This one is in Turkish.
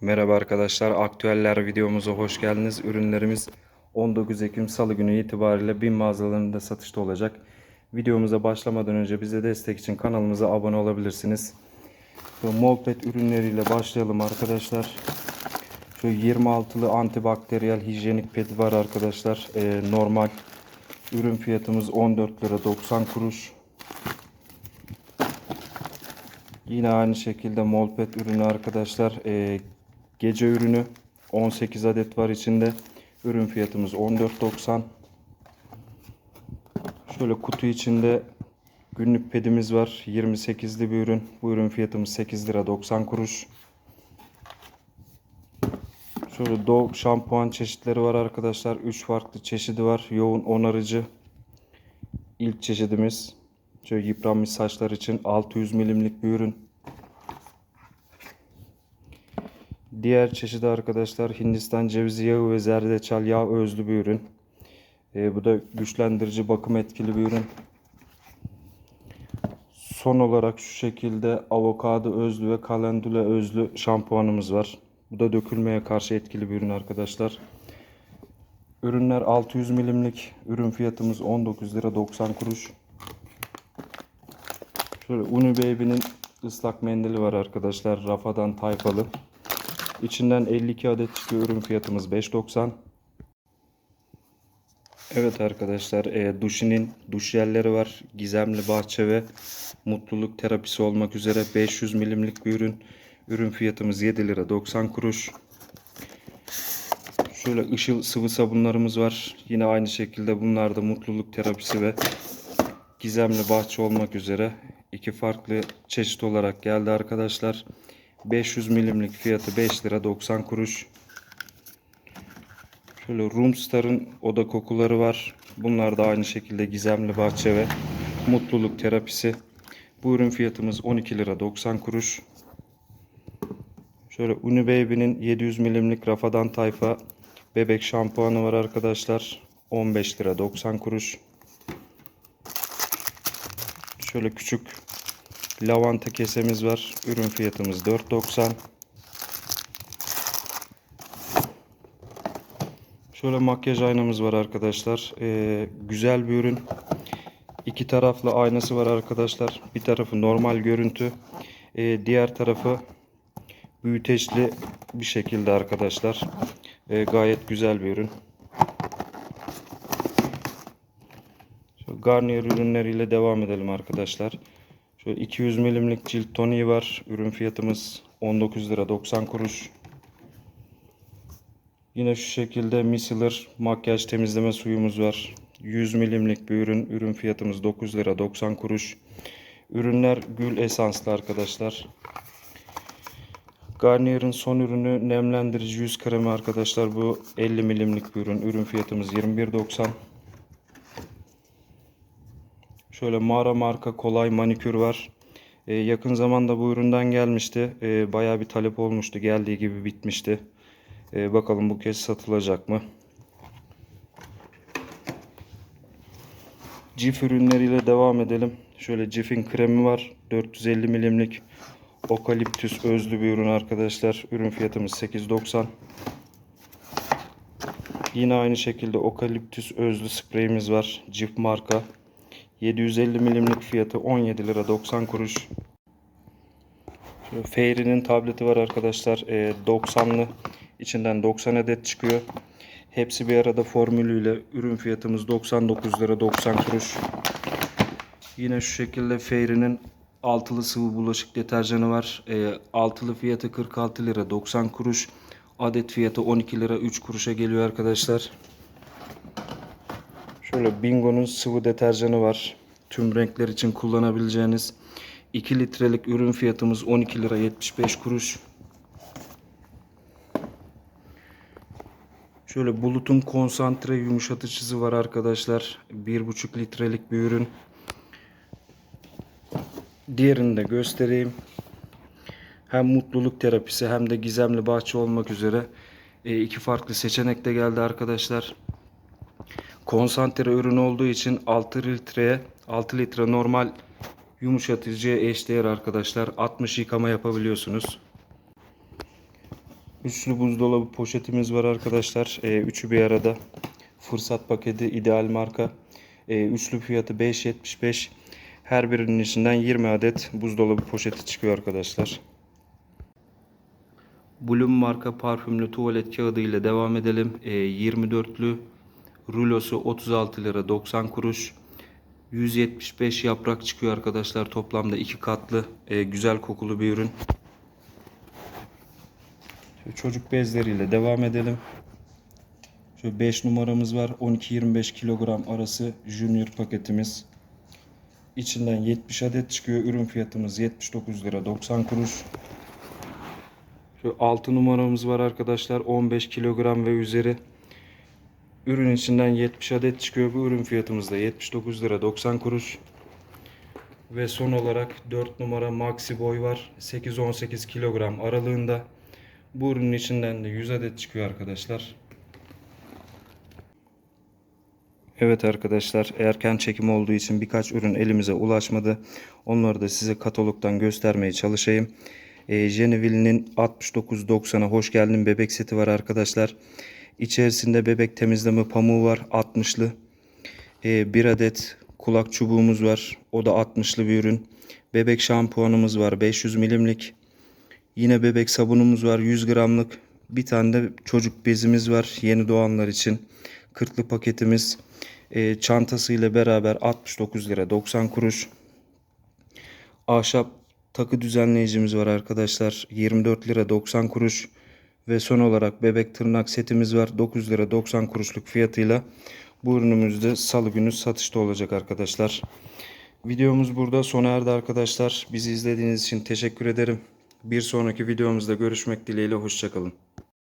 Merhaba arkadaşlar, aktüeller videomuza hoş geldiniz. Ürünlerimiz 19 Ekim Salı günü itibariyle bin mağazalarında satışta olacak. Videomuza başlamadan önce bize destek için kanalımıza abone olabilirsiniz. Bu Molpet ürünleriyle başlayalım arkadaşlar. Şu 26'lı antibakteriyel hijyenik ped var arkadaşlar. Ee, normal ürün fiyatımız 14 lira 90 kuruş. Yine aynı şekilde Molpet ürünü arkadaşlar. Ee, gece ürünü 18 adet var içinde. Ürün fiyatımız 14.90. Şöyle kutu içinde günlük pedimiz var. 28'li bir ürün. Bu ürün fiyatımız 8 lira 90 kuruş. Şöyle Dove şampuan çeşitleri var arkadaşlar. 3 farklı çeşidi var. Yoğun onarıcı. İlk çeşidimiz. Şöyle yıpranmış saçlar için 600 milimlik bir ürün. Diğer çeşidi arkadaşlar Hindistan cevizi yağı ve zerdeçal yağı özlü bir ürün. Ee, bu da güçlendirici bakım etkili bir ürün. Son olarak şu şekilde avokado özlü ve kalendula özlü şampuanımız var. Bu da dökülmeye karşı etkili bir ürün arkadaşlar. Ürünler 600 milimlik. Ürün fiyatımız 19 lira 90 kuruş. Şöyle Uni Baby'nin ıslak mendili var arkadaşlar. Rafadan tayfalı. İçinden 52 adet çıkıyor. Ürün fiyatımız 5.90. Evet arkadaşlar, e, Duşi'nin duş jelleri var. Gizemli bahçe ve mutluluk terapisi olmak üzere 500 milimlik bir ürün. Ürün fiyatımız 7 lira 90 kuruş. Şöyle ışıl sıvı sabunlarımız var. Yine aynı şekilde bunlar da mutluluk terapisi ve gizemli bahçe olmak üzere iki farklı çeşit olarak geldi arkadaşlar. 500 milimlik fiyatı 5 lira 90 kuruş. Şöyle Roomstar'ın oda kokuları var. Bunlar da aynı şekilde gizemli bahçe ve mutluluk terapisi. Bu ürün fiyatımız 12 lira 90 kuruş. Şöyle Uni Baby'nin 700 milimlik rafadan tayfa bebek şampuanı var arkadaşlar. 15 lira 90 kuruş. Şöyle küçük lavanta kesemiz var. Ürün fiyatımız 4.90. Şöyle makyaj aynamız var arkadaşlar. Ee, güzel bir ürün. İki taraflı aynası var arkadaşlar. Bir tarafı normal görüntü. Ee, diğer tarafı büyüteçli bir şekilde arkadaşlar. Ee, gayet güzel bir ürün. Şöyle Garnier ürünleriyle devam edelim arkadaşlar. Şöyle 200 milimlik cilt toniği var. Ürün fiyatımız 19 lira 90 kuruş. Yine şu şekilde micellar makyaj temizleme suyumuz var. 100 milimlik bir ürün. Ürün fiyatımız 9 lira 90 kuruş. Ürünler gül esanslı arkadaşlar. Garnier'in son ürünü nemlendirici yüz kremi arkadaşlar. Bu 50 milimlik bir ürün. Ürün fiyatımız 21.90. Şöyle mağara marka kolay manikür var. Ee, yakın zamanda bu üründen gelmişti. Ee, bayağı bir talep olmuştu. Geldiği gibi bitmişti. Ee, bakalım bu kez satılacak mı? Cif ürünleriyle devam edelim. Şöyle Cif'in kremi var. 450 milimlik okaliptüs özlü bir ürün arkadaşlar. Ürün fiyatımız 8.90. Yine aynı şekilde okaliptüs özlü spreyimiz var. Cif marka. 750 milimlik fiyatı 17 lira 90 kuruş. Fairy'nin tableti var arkadaşlar. Ee, 90'lı. İçinden 90 adet çıkıyor. Hepsi bir arada formülüyle ürün fiyatımız 99 lira 90 kuruş. Yine şu şekilde Fairy'nin altılı sıvı bulaşık deterjanı var. Ee, altılı fiyatı 46 lira 90 kuruş. Adet fiyatı 12 lira 3 kuruşa geliyor arkadaşlar. Şöyle Bingo'nun sıvı deterjanı var. Tüm renkler için kullanabileceğiniz 2 litrelik ürün fiyatımız 12 lira 75 kuruş. Şöyle Bulut'un konsantre yumuşatıcısı var arkadaşlar. 1,5 litrelik bir ürün. Diğerini de göstereyim. Hem mutluluk terapisi hem de gizemli bahçe olmak üzere e, iki farklı seçenek de geldi arkadaşlar. Konsantre ürün olduğu için 6 litreye 6 litre normal yumuşatıcıya eşdeğer arkadaşlar. 60 yıkama yapabiliyorsunuz. Üçlü buzdolabı poşetimiz var arkadaşlar. Ee, üçü bir arada. Fırsat paketi ideal marka. Ee, üçlü fiyatı 5.75. Her birinin içinden 20 adet buzdolabı poşeti çıkıyor arkadaşlar. Bloom marka parfümlü tuvalet kağıdı ile devam edelim. Ee, 24'lü rulosu 36 lira 90 kuruş. 175 yaprak çıkıyor arkadaşlar. Toplamda iki katlı e, güzel kokulu bir ürün. Şöyle çocuk bezleriyle devam edelim. Şöyle 5 numaramız var. 12-25 kilogram arası junior paketimiz. İçinden 70 adet çıkıyor. Ürün fiyatımız 79 lira 90 kuruş. Şöyle 6 numaramız var arkadaşlar. 15 kilogram ve üzeri. Ürün içinden 70 adet çıkıyor. Bu ürün fiyatımız da 79 lira 90 kuruş. Ve son olarak 4 numara Maxi Boy var. 8-18 kilogram aralığında. Bu ürünün içinden de 100 adet çıkıyor arkadaşlar. Evet arkadaşlar erken çekim olduğu için birkaç ürün elimize ulaşmadı. Onları da size katalogdan göstermeye çalışayım. E, Jeneville'nin 69.90'a hoş geldin bebek seti var arkadaşlar. İçerisinde bebek temizleme pamuğu var 60'lı. E, bir adet kulak çubuğumuz var. O da 60'lı bir ürün. Bebek şampuanımız var 500 milimlik. Yine bebek sabunumuz var 100 gramlık. Bir tane de çocuk bezimiz var yeni doğanlar için. 40'lı paketimiz. E, çantasıyla beraber 69 lira 90 kuruş. Ahşap takı düzenleyicimiz var arkadaşlar. 24 lira 90 kuruş. Ve son olarak bebek tırnak setimiz var. 9 lira 90 kuruşluk fiyatıyla. Bu ürünümüz de salı günü satışta olacak arkadaşlar. Videomuz burada sona erdi arkadaşlar. Bizi izlediğiniz için teşekkür ederim. Bir sonraki videomuzda görüşmek dileğiyle. Hoşçakalın.